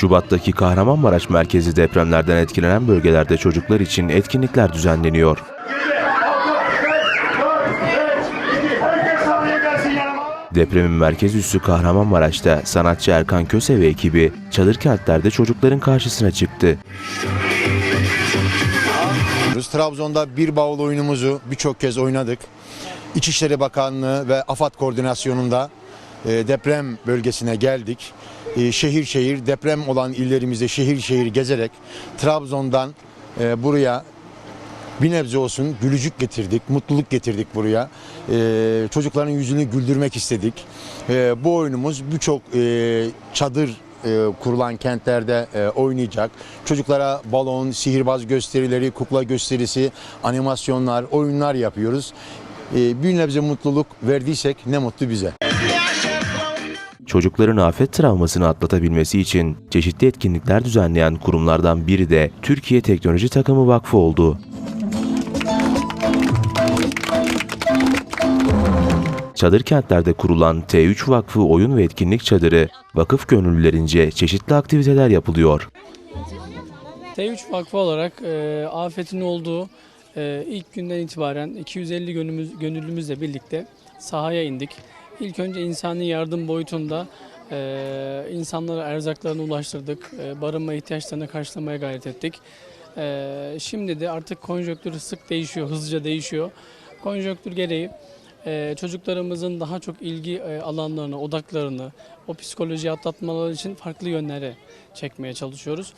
Şubat'taki Kahramanmaraş merkezi depremlerden etkilenen bölgelerde çocuklar için etkinlikler düzenleniyor. Depremin merkez üssü Kahramanmaraş'ta sanatçı Erkan Köse ve ekibi çadır kentlerde çocukların karşısına çıktı. Biz Trabzon'da bir bavul oyunumuzu birçok kez oynadık. İçişleri Bakanlığı ve AFAD koordinasyonunda e, deprem bölgesine geldik. E, Şehir şehir deprem olan illerimizde şehir şehir gezerek Trabzon'dan e, buraya bir nebze olsun gülücük getirdik, mutluluk getirdik buraya. E, çocukların yüzünü güldürmek istedik. Bu oyunumuz birçok çadır kurulan kentlerde oynayacak. Çocuklara balon, sihirbaz gösterileri, kukla gösterisi, animasyonlar, oyunlar yapıyoruz. Bir nebze mutluluk verdiysek ne mutlu bize. Çocukların afet travmasını atlatabilmesi için çeşitli etkinlikler düzenleyen kurumlardan biri de Türkiye Teknoloji Takımı Vakfı oldu. Çadır kentlerde kurulan T3 Vakfı Oyun ve Etkinlik Çadırı, vakıf gönüllülerince çeşitli aktiviteler yapılıyor. T3 Vakfı olarak e, afetin olduğu e, ilk günden itibaren 250 gönüllümüz, gönüllümüzle birlikte sahaya indik. İlk önce insani yardım boyutunda e, insanlara erzaklarını ulaştırdık, e, barınma ihtiyaçlarını karşılamaya gayret ettik. E, şimdi de artık konjonktür sık değişiyor, hızlıca değişiyor. Konjonktür gereği e, çocuklarımızın daha çok ilgi e, alanlarını, odaklarını, o psikolojiyi atlatmaları için farklı yönlere çekmeye çalışıyoruz.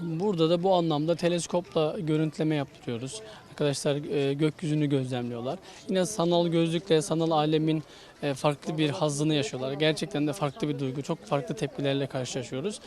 Burada da bu anlamda teleskopla görüntüleme yaptırıyoruz. Arkadaşlar e, gökyüzünü gözlemliyorlar. Yine sanal gözlükle sanal alemin e, farklı bir hazzını yaşıyorlar. Gerçekten de farklı bir duygu, çok farklı tepkilerle karşılaşıyoruz.